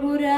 pura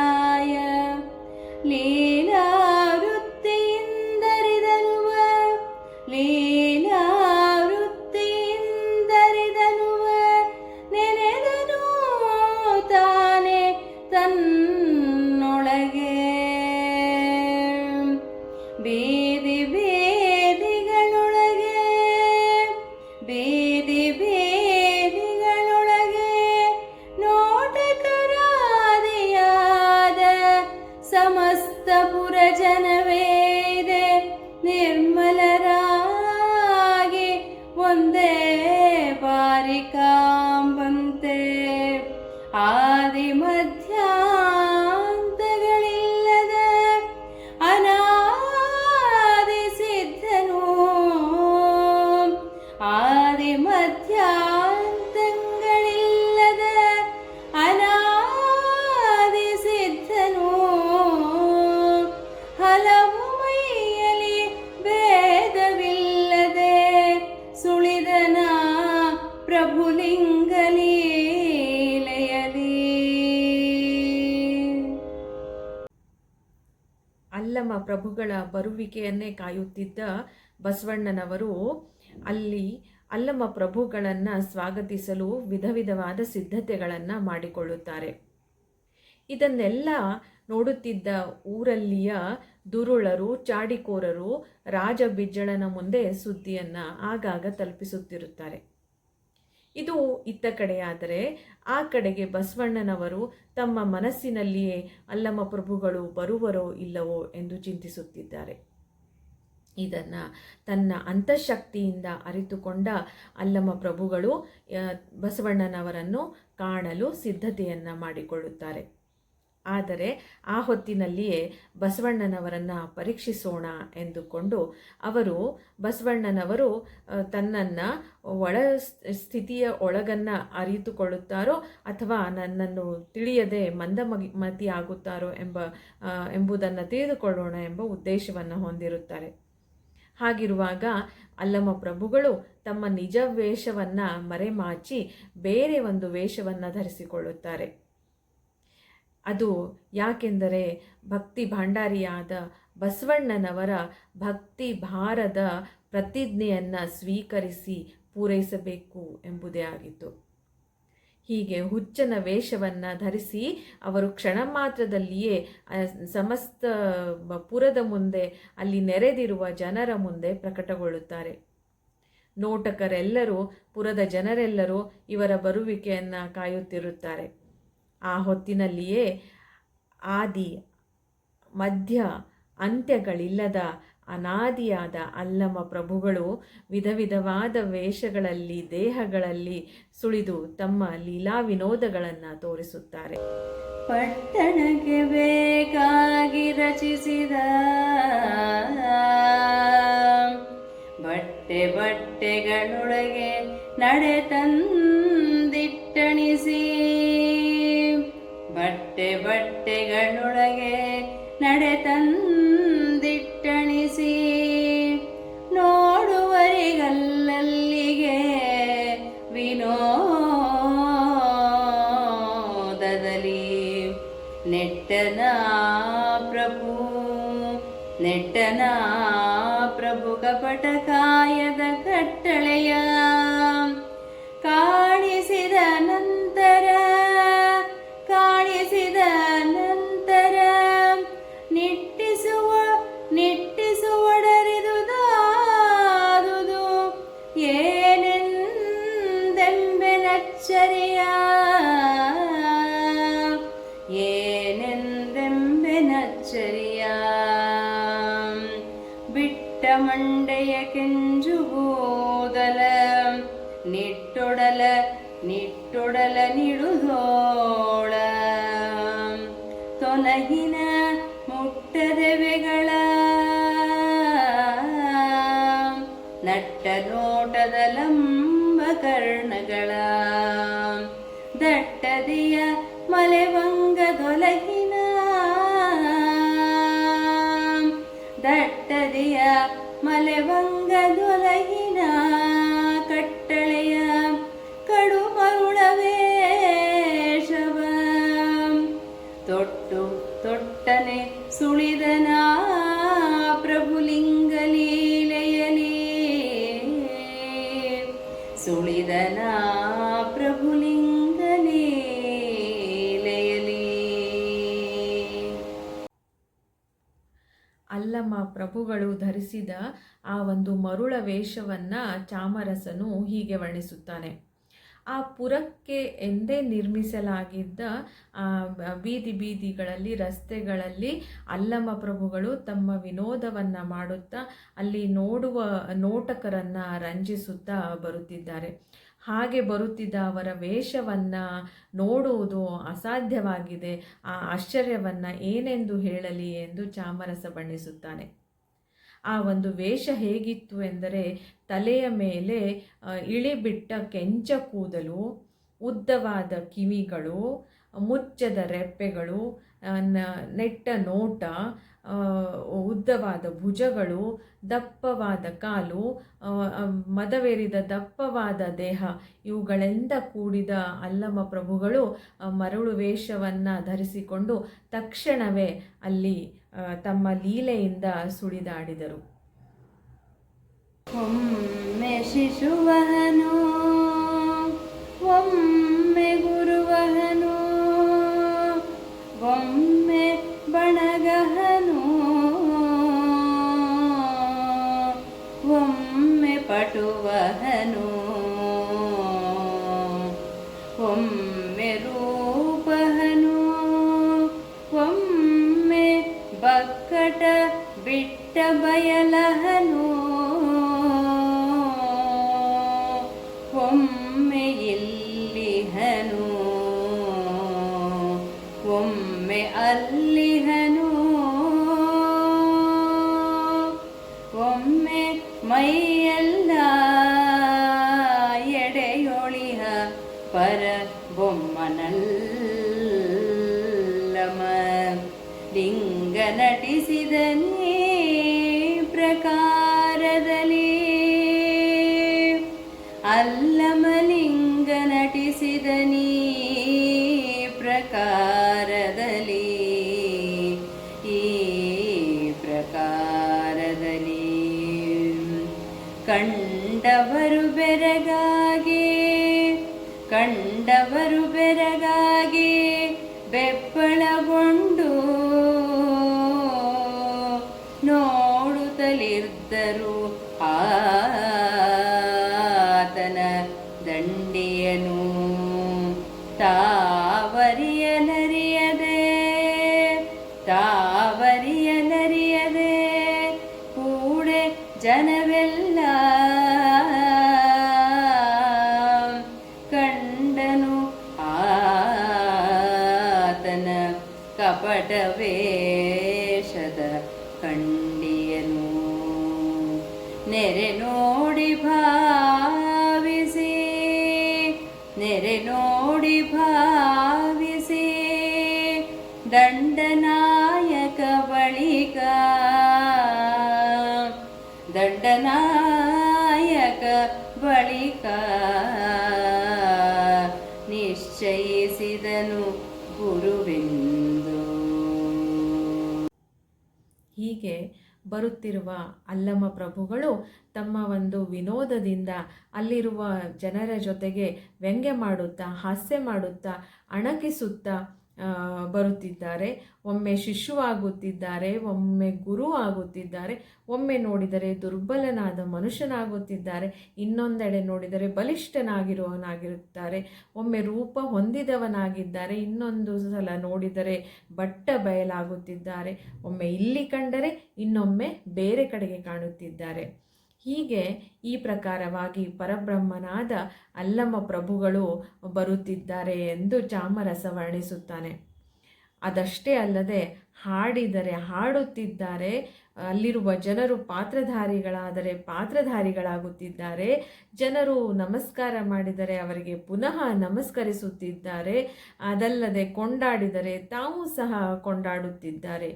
ಪ್ರಭುಲಿಂಗಲೀಲೆಯಲಿ Allama ಪ್ರಭುಗಳ ಬರುವಿಕೆಯನ್ನೇ ಕಾಯುತ್ತಿದ್ದ ಬಸವಣ್ಣನವರು ಅಲ್ಲಿ ಅಲ್ಲಮ ಪ್ರಭುಗಳನ್ನು ಸ್ವಾಗತಿಸಲು ವಿಧ ವಿಧವಾದ ಸಿದ್ಧತೆಗಳನ್ನು ಮಾಡಿಕೊಳ್ಳುತ್ತಾರೆ. ಇದನ್ನೆಲ್ಲ ನೋಡುತ್ತಿದ್ದ ಊರಲ್ಲಿಯ ದುರುಳರು, ಚಾಡಿಕೋರರು ರಾಜ ಬಿಜ್ಜಳನ ಮುಂದೆ ಸುದ್ದಿಯನ್ನು ಆಗಾಗ ತಲುಪಿಸುತ್ತಿರುತ್ತಾರೆ. ಇದು ಇತ್ತ ಕಡೆಯಾದರೆ ಆ ಕಡೆಗೆ ಬಸವಣ್ಣನವರು ತಮ್ಮ ಮನಸ್ಸಿನಲ್ಲಿಯೇ ಅಲ್ಲಮ ಪ್ರಭುಗಳು ಬರುವರೋ ಇಲ್ಲವೋ ಎಂದು ಚಿಂತಿಸುತ್ತಿದ್ದಾರೆ. ಇದನ್ನು ತನ್ನ ಅಂತಃಶಕ್ತಿಯಿಂದ ಅರಿತುಕೊಂಡ ಅಲ್ಲಮ ಪ್ರಭುಗಳು ಬಸವಣ್ಣನವರನ್ನು ಕಾಣಲು ಸಿದ್ಧತೆಯನ್ನು ಮಾಡಿಕೊಳ್ಳುತ್ತಾರೆ. ಆದರೆ ಆ ಹೊತ್ತಿನಲ್ಲಿಯೇ ಬಸವಣ್ಣನವರನ್ನು ಪರೀಕ್ಷಿಸೋಣ ಎಂದುಕೊಂಡು ಅವರು ಬಸವಣ್ಣನವರು ತನ್ನನ್ನು ಒಳ ಸ್ಥಿತಿಯ ಒಳಗನ್ನು ಅರಿತುಕೊಳ್ಳುತ್ತಾರೋ ಅಥವಾ ನನ್ನನ್ನು ತಿಳಿಯದೆ ಮಂದಮಗಿ ಮತಿ ಆಗುತ್ತಾರೋ ಎಂಬ ಎಂಬುದನ್ನು ತಿಳಿದುಕೊಳ್ಳೋಣ ಎಂಬ ಉದ್ದೇಶವನ್ನು ಹೊಂದಿರುತ್ತಾರೆ. ಹಾಗಿರುವಾಗ ಅಲ್ಲಮ ಪ್ರಭುಗಳು ತಮ್ಮ ನಿಜ ವೇಷವನ್ನು ಮರೆಮಾಚಿ ಬೇರೆ ಒಂದು ವೇಷವನ್ನು ಧರಿಸಿಕೊಳ್ಳುತ್ತಾರೆ. ಅದು ಯಾಕೆಂದರೆ ಭಕ್ತಿ ಭಂಡಾರಿಯಾದ ಬಸವಣ್ಣನವರ ಭಕ್ತಿ ಭಾರದ ಪ್ರತಿಜ್ಞೆಯನ್ನು ಸ್ವೀಕರಿಸಿ ಪೂರೈಸಬೇಕು ಎಂಬುದೇ ಆಗಿತ್ತು. ಹೀಗೆ ಹುಚ್ಚನ ವೇಷವನ್ನು ಧರಿಸಿ ಅವರು ಕ್ಷಣ ಮಾತ್ರದಲ್ಲಿಯೇ ಸಮಸ್ತ ಪುರದ ಮುಂದೆ, ಅಲ್ಲಿ ನೆರೆದಿರುವ ಜನರ ಮುಂದೆ ಪ್ರಕಟಗೊಳ್ಳುತ್ತಾರೆ. ನೋಟಕರೆಲ್ಲರೂ, ಪುರದ ಜನರೆಲ್ಲರೂ ಇವರ ಬರುವಿಕೆಯನ್ನು ಕಾಯುತ್ತಿರುತ್ತಾರೆ. ಆ ಹೊತ್ತಿನಲ್ಲಿಯೇ ಆದಿ ಮಧ್ಯ ಅಂತ್ಯಗಳಿಲ್ಲದ ಅನಾದಿಯಾದ ಅಲ್ಲಮ ಪ್ರಭುಗಳು ವಿಧ ವಿಧವಾದ ವೇಷಗಳಲ್ಲಿ, ದೇಹಗಳಲ್ಲಿ ಸುಳಿದು ತಮ್ಮ ಲೀಲಾ ವಿನೋದಗಳನ್ನು ತೋರಿಸುತ್ತಾರೆ. ಪಟ್ಟಣಕ್ಕೆ ಬೇಕಾಗಿ ರಚಿಸಿದ ಬಟ್ಟೆ ಬಟ್ಟೆಗಳೊಳಗೆ ನಡೆ ತಂದಿಟ್ಟಣಿಸಿ ಬಟ್ಟೆ ಬಟ್ಟೆಗಳೊಳಗೆ ನಡೆ ತಂದಿಟ್ಟಣಿಸಿ. ನೋಡುವರಿಗಲ್ಲಲ್ಲಿಗೆ ವಿನೋದದಲ್ಲಿ. ನೆಟ್ಟನ ಪ್ರಭು ನೆಟ್ಟನ ಪ್ರಭು ಕಪಟ ಕಾಯದ ದಟ್ಟದಿಯ ಮಲೆವಂಗದೊಲಗಿನ ಕಟ್ಟಳೆಯ ಅಲ್ಲಮ ಪ್ರಭುಗಳು ಧರಿಸಿದ ಆ ಒಂದು ಮರುಳ ವೇಷವನ್ನು ಚಾಮರಸನು ಹೀಗೆ ವರ್ಣಿಸುತ್ತಾನೆ. ಆ ಪುರಕ್ಕೆ ಎಂದೇ ನಿರ್ಮಿಸಲಾಗಿದ್ದ ಬೀದಿ ಬೀದಿಗಳಲ್ಲಿ, ರಸ್ತೆಗಳಲ್ಲಿ ಅಲ್ಲಮ ಪ್ರಭುಗಳು ತಮ್ಮ ವಿನೋದವನ್ನು ಮಾಡುತ್ತಾ ಅಲ್ಲಿ ನೋಡುವ ನೋಟಕರನ್ನು ರಂಜಿಸುತ್ತಾ ಬರುತ್ತಿದ್ದಾರೆ. ಹಾಗೆ ಬರುತ್ತಿದ್ದ ಅವರ ವೇಷವನ್ನು ನೋಡುವುದು ಅಸಾಧ್ಯವಾಗಿದೆ. ಆ ಆಶ್ಚರ್ಯವನ್ನು ಏನೆಂದು ಹೇಳಲಿ ಎಂದು ಚಾಮರಸ ಬಣ್ಣಿಸುತ್ತಾನೆ. ಆ ಒಂದು ವೇಷ ಹೇಗಿತ್ತು ಎಂದರೆ ತಲೆಯ ಮೇಲೆ ಇಳಿಬಿಟ್ಟ ಕೆಂಚ ಕೂದಲು, ಉದ್ದವಾದ ಕಿವಿಗಳು, ಮುಚ್ಚದ ರೆಪ್ಪೆಗಳು ನೆಟ್ಟ ನೋಟ ಉದ್ದವಾದ ಭುಜಗಳು, ದಪ್ಪವಾದ ಕಾಲು ಮದವೇರಿದ ದಪ್ಪವಾದ ದೇಹ, ಇವುಗಳಿಂದ ಕೂಡಿದ ಅಲ್ಲಮ ಪ್ರಭುಗಳು ಮರಳು ವೇಷವನ್ನು ಧರಿಸಿಕೊಂಡು ತಕ್ಷಣವೇ ಅಲ್ಲಿ ತಮ್ಮ ಲೀಲೆಯಿಂದ ಸುಳಿದಾಡಿದರು. ಒಮ್ಮೆ ಶಿಶುವಹನು, ಒಮ್ಮೆ ಗುರುವಹನು, ಒಮ್ಮೆ ಪಟುವಹನು ಒಮ್ಮೆ ರೂಪಹನು? ಒಮ್ಮೆ ಬಕ್ಕಟ ಬಿಟ್ಟ ಬಯಲಹನು? ಲಿಂಗ ನಟಿಸಿದನೇ. ah ದಂಡನಾಯಕ ಬಳಿಕ. ದಂಡನಾಯಕ ಬಳಿಕ ನಿಶ್ಚಯಿಸಿದನು ಗುರುವೆಂದು. ಹೀಗೆ ಬರುತ್ತಿರುವ ಅಲ್ಲಮ ಪ್ರಭುಗಳು ತಮ್ಮ ಒಂದು ವಿನೋದದಿಂದ ಅಲ್ಲಿರುವ ಜನರ ಜೊತೆಗೆ ವ್ಯಂಗ್ಯ ಮಾಡುತ್ತಾ, ಹಾಸ್ಯ ಮಾಡುತ್ತಾ ಅಣಕಿಸುತ್ತಾ ಬರುತ್ತಿದ್ದಾರೆ. ಒಮ್ಮೆ ಶಿಶುವಾಗುತ್ತಿದ್ದಾರೆ, ಒಮ್ಮೆ ಗುರು ಆಗುತ್ತಿದ್ದಾರೆ, ಒಮ್ಮೆ ನೋಡಿದರೆ ದುರ್ಬಲನಾದ ಮನುಷ್ಯನಾಗುತ್ತಿದ್ದಾರೆ, ಇನ್ನೊಂದೆಡೆ ನೋಡಿದರೆ ಬಲಿಷ್ಠನಾಗಿರುವವನಾಗಿರುತ್ತಾರೆ, ಒಮ್ಮೆ ರೂಪ ಹೊಂದಿದವನಾಗಿದ್ದಾರೆ, ಇನ್ನೊಂದು ಸಲ ನೋಡಿದರೆ ಬಟ್ಟ ಬಯಲಾಗುತ್ತಿದ್ದಾರೆ, ಒಮ್ಮೆ ಇಲ್ಲಿ ಕಂಡರೆ ಇನ್ನೊಮ್ಮೆ ಬೇರೆ ಕಡೆಗೆ ಕಾಣುತ್ತಿದ್ದಾರೆ. ಹೀಗೆ ಈ ಪ್ರಕಾರವಾಗಿ ಪರಬ್ರಹ್ಮನಾದ ಅಲ್ಲಮ್ಮ ಪ್ರಭುಗಳು ಬರುತ್ತಿದ್ದಾರೆ ಎಂದು ಚಾಮರಸ ವರ್ಣಿಸುತ್ತಾನೆ. ಅದಷ್ಟೇ ಅಲ್ಲದೆ ಹಾಡಿದರೆ ಹಾಡುತ್ತಿದ್ದಾರೆ, ಅಲ್ಲಿರುವ ಜನರು ಪಾತ್ರಧಾರಿಗಳಾದರೆ ಪಾತ್ರಧಾರಿಗಳಾಗುತ್ತಿದ್ದಾರೆ, ಜನರು ನಮಸ್ಕಾರ ಮಾಡಿದರೆ ಅವರಿಗೆ ಪುನಃ ನಮಸ್ಕರಿಸುತ್ತಿದ್ದಾರೆ, ಅದಲ್ಲದೆ ಕೊಂಡಾಡಿದರೆ ತಾವು ಸಹ ಕೊಂಡಾಡುತ್ತಿದ್ದಾರೆ.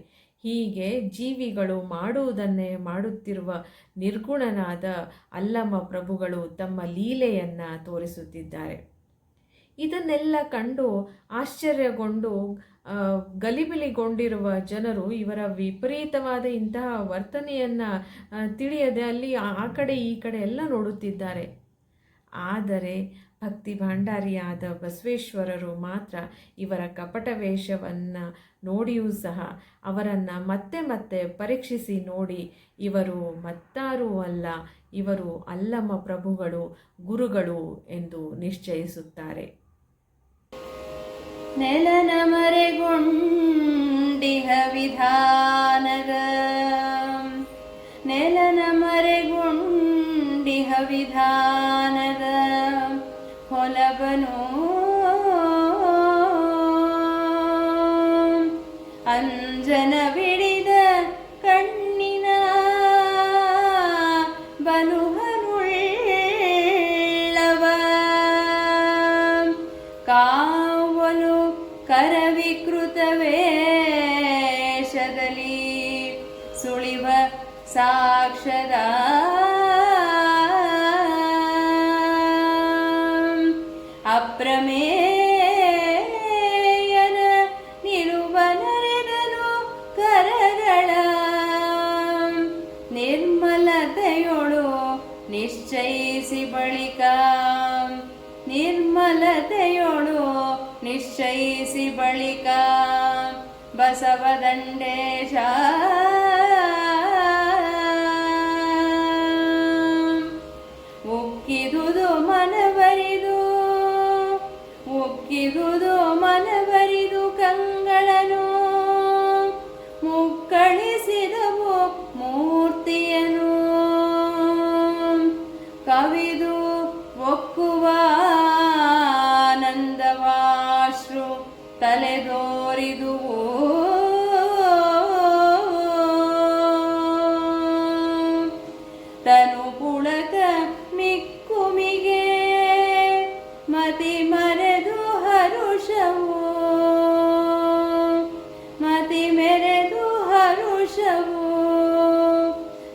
ಹೀಗೆ ಜೀವಿಗಳು ಮಾಡುವುದನ್ನೇ ಮಾಡುತ್ತಿರುವ ನಿರ್ಗುಣನಾದ ಅಲ್ಲಮ ಪ್ರಭುಗಳು ತಮ್ಮ ಲೀಲೆಯನ್ನು ತೋರಿಸುತ್ತಿದ್ದಾರೆ. ಇದನ್ನೆಲ್ಲ ಕಂಡು ಆಶ್ಚರ್ಯಗೊಂಡು ಗಲಿಬಿಲಿಗೊಂಡಿರುವ ಜನರು ಇವರ ವಿಪರೀತವಾದ ಇಂತಹ ವರ್ತನೆಯನ್ನು ತಿಳಿಯದೆ ಅಲ್ಲಿ ಆ ಕಡೆ ಈ ಕಡೆ ಎಲ್ಲ ನೋಡುತ್ತಿದ್ದಾರೆ. ಆದರೆ ಭಕ್ತಿ ಭಂಡಾರಿಯಾದ ಬಸವೇಶ್ವರರು ಮಾತ್ರ ಇವರ ಕಪಟ ವೇಷವನ್ನು ನೋಡಿಯೂ ಸಹ ಅವರನ್ನು ಮತ್ತೆ ಮತ್ತೆ ಪರೀಕ್ಷಿಸಿ ನೋಡಿ ಇವರು ಮತ್ತಾರೂ ಅಲ್ಲ, ಇವರು ಅಲ್ಲಮ್ಮ ಪ್ರಭುಗಳು, ಗುರುಗಳು ಎಂದು ನಿಶ್ಚಯಿಸುತ್ತಾರೆ. ನೆಲನ ಮರೆಗೊಂಡಿಹ ವಿಧಾನದ ನೆಲನ ಮರೆಗೊಂಡಿಹ ವಿಧಾನದ ಸಾಕ್ಷದ ಅಪ್ರಮೇಯನ ನಿಲುವ ಕರಗಳ. ನಿರ್ಮಲತೆಯೊಳು ನಿಶ್ಚಯಿಸಿ ಬಳಿಕ. ನಿರ್ಮಲತೆಯೊಳು ನಿಶ್ಚಯಿಸಿ ಬಳಿಕ. ಬಸವದಂಡೇಶ ತಲೆದೋರಿದುವು ತನು ಪುಳಕ ಮಿಕ್ಕುಮಿಗೆ ಮತಿ ಮರೆದು ಹರುಷವು. ಮತಿ ಮೆರೆದು ಹರುಷವು.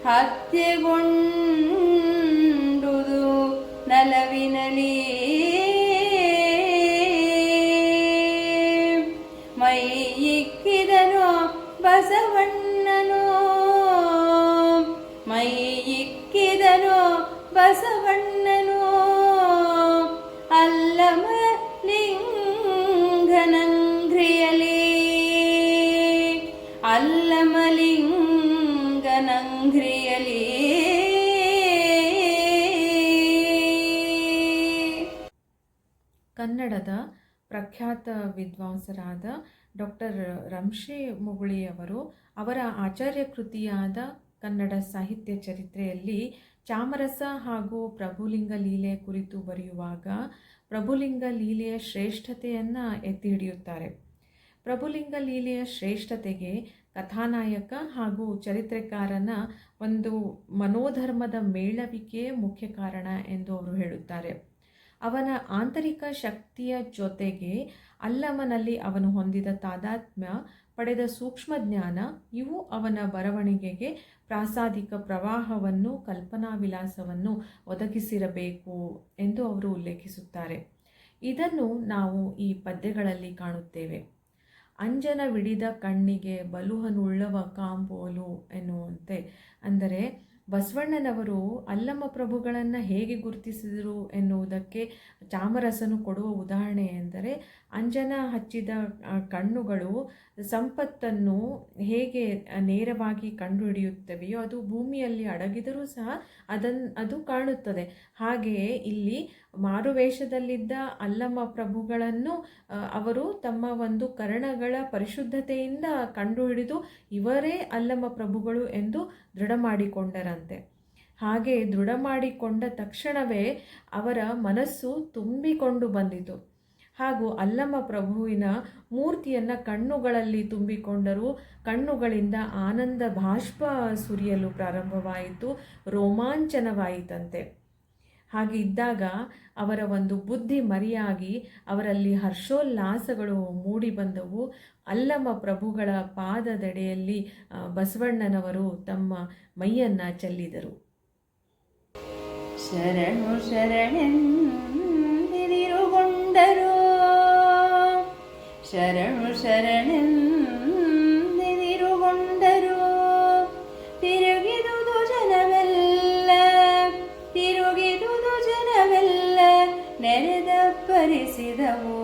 ಹತ್ಯೆಗೊಂಡುದು ಬಸವಣ್ಣನು ಅಲ್ಲಮ ಲಿಂಗನಂಘ್ರಿಯಲಿ ಅಲ್ಲಮಲಿಂಗನಂಘ್ರಿಯಲಿ ಕನ್ನಡದ ಪ್ರಖ್ಯಾತ ವಿದ್ವಾಂಸರಾದ ಡಾಕ್ಟರ್ ರಂಶಿ ಮುಗುಳಿಯವರು ಅವರ ಆಚಾರ್ಯ ಕೃತಿಯಾದ ಕನ್ನಡ ಸಾಹಿತ್ಯ ಚರಿತ್ರೆಯಲ್ಲಿ ಚಾಮರಸ ಹಾಗೂ ಪ್ರಭುಲಿಂಗ ಲೀಲೆ ಕುರಿತು ಬರೆಯುವಾಗ ಪ್ರಭುಲಿಂಗ ಲೀಲೆಯ ಶ್ರೇಷ್ಠತೆಯನ್ನು ಎತ್ತಿ ಹಿಡಿಯುತ್ತಾರೆ. ಪ್ರಭುಲಿಂಗ ಲೀಲೆಯ ಶ್ರೇಷ್ಠತೆಗೆ ಕಥಾನಾಯಕ ಹಾಗೂ ಚರಿತ್ರೆಕಾರನ ಒಂದು ಮನೋಧರ್ಮದ ಮೇಳವಿಕೆಯೇ ಮುಖ್ಯ ಕಾರಣ ಎಂದು ಅವರು ಹೇಳುತ್ತಾರೆ. ಅವನ ಆಂತರಿಕ ಶಕ್ತಿಯ ಜೊತೆಗೆ ಅಲ್ಲಮನಲ್ಲಿ ಅವನು ಹೊಂದಿದ ತಾದಾತ್ಮ್ಯ ಪಡೆದ ಸೂಕ್ಷ್ಮ ಜ್ಞಾನ, ಇವು ಅವನ ಬರವಣಿಗೆಗೆ ಪ್ರಾಸಾದಿಕ ಪ್ರವಾಹವನ್ನು ಕಲ್ಪನಾ ವಿಲಾಸವನ್ನು ಒದಗಿಸಿರಬೇಕು ಎಂದು ಅವರು ಉಲ್ಲೇಖಿಸುತ್ತಾರೆ. ಇದನ್ನು ನಾವು ಈ ಪದ್ಯಗಳಲ್ಲಿ ಕಾಣುತ್ತೇವೆ. ಅಂಜನವಿಡಿದ ಕಣ್ಣಿಗೆ ಬಲುಹನುಳ್ಳವ ಕಾಂಬೋಲು ಎನ್ನುವಂತೆ. ಅಂದರೆ ಬಸವಣ್ಣನವರು ಅಲ್ಲಮ್ಮ ಪ್ರಭುಗಳನ್ನು ಹೇಗೆ ಗುರುತಿಸಿದರು ಎನ್ನುವುದಕ್ಕೆ ಚಾಮರಸನು ಕೊಡುವ ಉದಾಹರಣೆ ಎಂದರೆ ಅಂಜನ ಹಚ್ಚಿದ ಕಣ್ಣುಗಳು ಸಂಪತ್ತನ್ನು ಹೇಗೆ ನೇರವಾಗಿ ಕಂಡುಹಿಡಿಯುತ್ತವೆಯೋ ಅದು ಭೂಮಿಯಲ್ಲಿ ಅಡಗಿದರೂ ಸಹ ಅದನ್ನು ಅದು ಕಾಣುತ್ತದೆ. ಹಾಗೆಯೇ ಇಲ್ಲಿ ಮಾರುವೇಷದಲ್ಲಿದ್ದ ಅಲ್ಲಮ್ಮ ಪ್ರಭುಗಳನ್ನು ಅವರು ತಮ್ಮ ಒಂದು ಕರ್ಣಗಳ ಪರಿಶುದ್ಧತೆಯಿಂದ ಕಂಡುಹಿಡಿದು ಇವರೇ ಅಲ್ಲಮ್ಮ ಪ್ರಭುಗಳು ಎಂದು ದೃಢ ಮಾಡಿಕೊಂಡರಂತೆ. ಹಾಗೆ ದೃಢ ಮಾಡಿಕೊಂಡ ತಕ್ಷಣವೇ ಅವರ ಮನಸ್ಸು ತುಂಬಿಕೊಂಡು ಬಂದಿತು. ಹಾಗೂ ಅಲ್ಲಮ್ಮ ಪ್ರಭುವಿನ ಮೂರ್ತಿಯನ್ನು ಕಣ್ಣುಗಳಲ್ಲಿ ತುಂಬಿಕೊಂಡರು ಕಣ್ಣುಗಳಿಂದ ಆನಂದ ಬಾಷ್ಪ ಸುರಿಯಲು ಪ್ರಾರಂಭವಾಯಿತು, ರೋಮಾಂಚನವಾಯಿತಂತೆ. ಹಾಗೆ ಇದ್ದಾಗ ಅವರ ಒಂದು ಬುದ್ಧಿ ಮರಿಯಾಗಿ ಅವರಲ್ಲಿ ಹರ್ಷೋಲ್ಲಾಸಗಳು ಮೂಡಿ ಬಂದವು. ಅಲ್ಲಮ್ಮ ಪ್ರಭುಗಳ ಪಾದದಡೆಯಲ್ಲಿ ಬಸವಣ್ಣನವರು ತಮ್ಮ ಮೈಯನ್ನು ಚೆಲ್ಲಿದರು. ಶರಣು ಶರಣೆಂದಿರುಗೊಂಡರು ಶರಣು ಶರಣೆಂದಿರುಗೊಂಡರು ನೆರೆದ ಪರಿಸಿದವು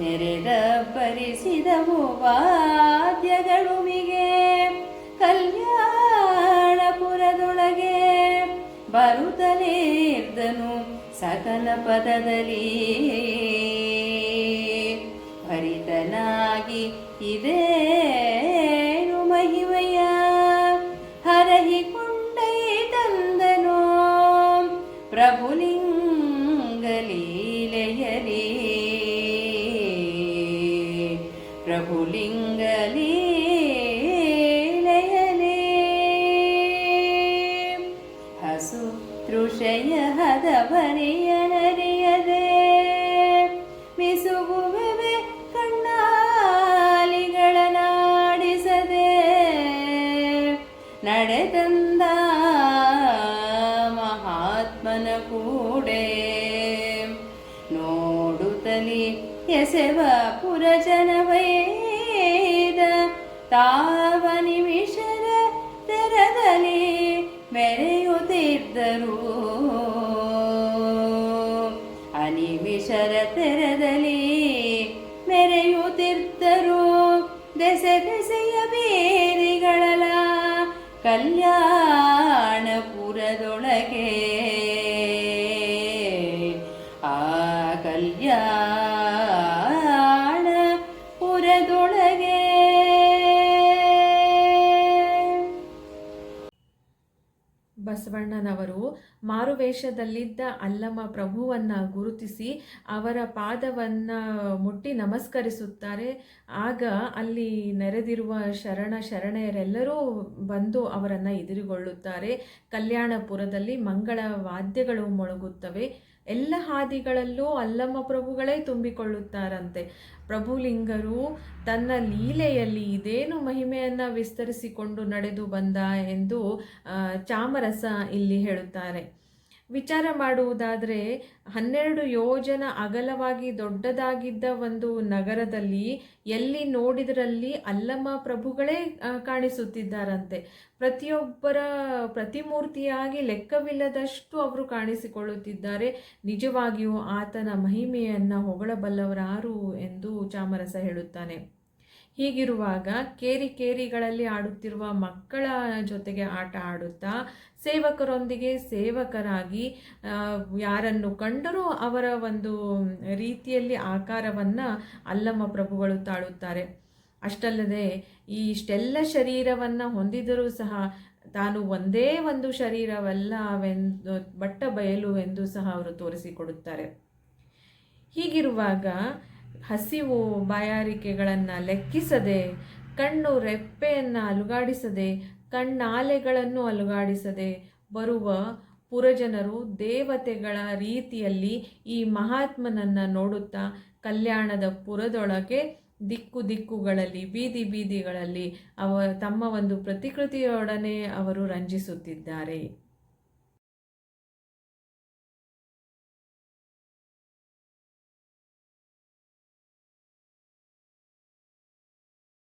ನೆರೆದ ಭರಿಸಿದವು ವಾದ್ಯಗಳುವಿಗೆ ಕಲ್ಯಾಣಪುರದೊಳಗೆ ಬರುತ್ತಲೇರ್ದನು ಸಕಲ ಪದದಲ್ಲಿ. ಪರಿತನಾಗಿ ಇದೇನು ಮಹಿಮೆಯ प्रभुलिङ्गली ಮೆರೆಯುತ್ತಿದ್ದರು ಅನಿಮಿಷರ ತೆರದಲ್ಲಿ ಮೆರೆಯುತ್ತಿದ್ದರು ದೆಸೆ ದೆಸೆಯ ಬೇರಿಗಳಲ ಕಲ್ಯಾಣಪುರದೊಳಗೆ ಮಾರುವೇಷದಲ್ಲಿದ್ದ ಅಲ್ಲಮ್ಮ ಪ್ರಭುವನ್ನ ಗುರುತಿಸಿ ಅವರ ಪಾದವನ್ನು ಮುಟ್ಟಿ ನಮಸ್ಕರಿಸುತ್ತಾರೆ. ಆಗ ಅಲ್ಲಿ ನೆರೆದಿರುವ ಶರಣ ಶರಣೆಯರೆಲ್ಲರೂ ಬಂದು ಅವರನ್ನು ಎದುರುಗೊಳ್ಳುತ್ತಾರೆ. ಕಲ್ಯಾಣಪುರದಲ್ಲಿ ಮಂಗಳ ವಾದ್ಯಗಳು ಮೊಳಗುತ್ತವೆ. ಎಲ್ಲ ಹಾದಿಗಳಲ್ಲೂ ಅಲ್ಲಮ್ಮ ಪ್ರಭುಗಳೇ ತುಂಬಿಕೊಳ್ಳುತ್ತಾರಂತೆ. ಪ್ರಭುಲಿಂಗರು ತನ್ನ ಲೀಲೆಯಲ್ಲಿ ಇದೇನು ಮಹಿಮೆಯನ್ನು ವಿಸ್ತರಿಸಿಕೊಂಡು ನಡೆದು ಬಂದ ಎಂದು ಚಾಮರಸ ಇಲ್ಲಿ ಹೇಳುತ್ತಾರೆ. ವಿಚಾರ ಮಾಡುವುದಾದರೆ ಹನ್ನೆರಡು ಯೋಜನ ಅಗಲವಾಗಿ ದೊಡ್ಡದಾಗಿದ್ದ ಒಂದು ನಗರದಲ್ಲಿ ಎಲ್ಲಿ ನೋಡಿದರಲ್ಲಿ ಅಲ್ಲಮ್ಮ ಪ್ರಭುಗಳೇ ಕಾಣಿಸುತ್ತಿದ್ದಾರಂತೆ. ಪ್ರತಿಯೊಬ್ಬರ ಪ್ರತಿಮೂರ್ತಿಯಾಗಿ ಲೆಕ್ಕವಿಲ್ಲದಷ್ಟು ಅವರು ಕಾಣಿಸಿಕೊಳ್ಳುತ್ತಿದ್ದಾರೆ. ನಿಜವಾಗಿಯೂ ಆತನ ಮಹಿಮೆಯನ್ನು ಹೊಗಳಬಲ್ಲವರಾರು ಎಂದು ಚಾಮರಸ ಹೇಳುತ್ತಾನೆ. ಹೀಗಿರುವಾಗ ಕೇರಿ ಕೇರಿಗಳಲ್ಲಿ ಆಡುತ್ತಿರುವ ಮಕ್ಕಳ ಜೊತೆಗೆ ಆಟ ಆಡುತ್ತಾ ಸೇವಕರೊಂದಿಗೆ ಸೇವಕರಾಗಿ ಯಾರನ್ನು ಕಂಡರೂ ಅವರ ಒಂದು ರೀತಿಯಲ್ಲಿ ಆಕಾರವನ್ನು ಅಲ್ಲಮ್ಮ ಪ್ರಭುಗಳು ತಾಳುತ್ತಾರೆ. ಅಷ್ಟಲ್ಲದೆ ಈ ಇಷ್ಟೆಲ್ಲ ಶರೀರವನ್ನು ಹೊಂದಿದರೂ ಸಹ ತಾನು ಒಂದೇ ಒಂದು ಶರೀರವಲ್ಲವೆಂದು ಬಟ್ಟ ಬಯಲು ಎಂದು ಸಹ ಅವರು ತೋರಿಸಿಕೊಡುತ್ತಾರೆ. ಹೀಗಿರುವಾಗ ಹಸಿವು ಬಾಯಾರಿಕೆಗಳನ್ನು ಲೆಕ್ಕಿಸದೆ, ಕಣ್ಣು ರೆಪ್ಪೆಯನ್ನು ಅಲುಗಾಡಿಸದೆ, ಕಣ್ಣಾಲೆಗಳನ್ನು ಅಲುಗಾಡಿಸದೆ ಬರುವ ಪುರಜನರು ದೇವತೆಗಳ ರೀತಿಯಲ್ಲಿ ಈ ಮಹಾತ್ಮನನ್ನು ನೋಡುತ್ತಾ ಕಲ್ಯಾಣದ ಪುರದೊಳಗೆ ದಿಕ್ಕು ದಿಕ್ಕುಗಳಲ್ಲಿ, ಬೀದಿ ಬೀದಿಗಳಲ್ಲಿ ಅವ ತಮ್ಮ ಒಂದು ಪ್ರತಿಕೃತಿಯೊಡನೆ ಅವರು ರಂಜಿಸುತ್ತಿದ್ದಾರೆ.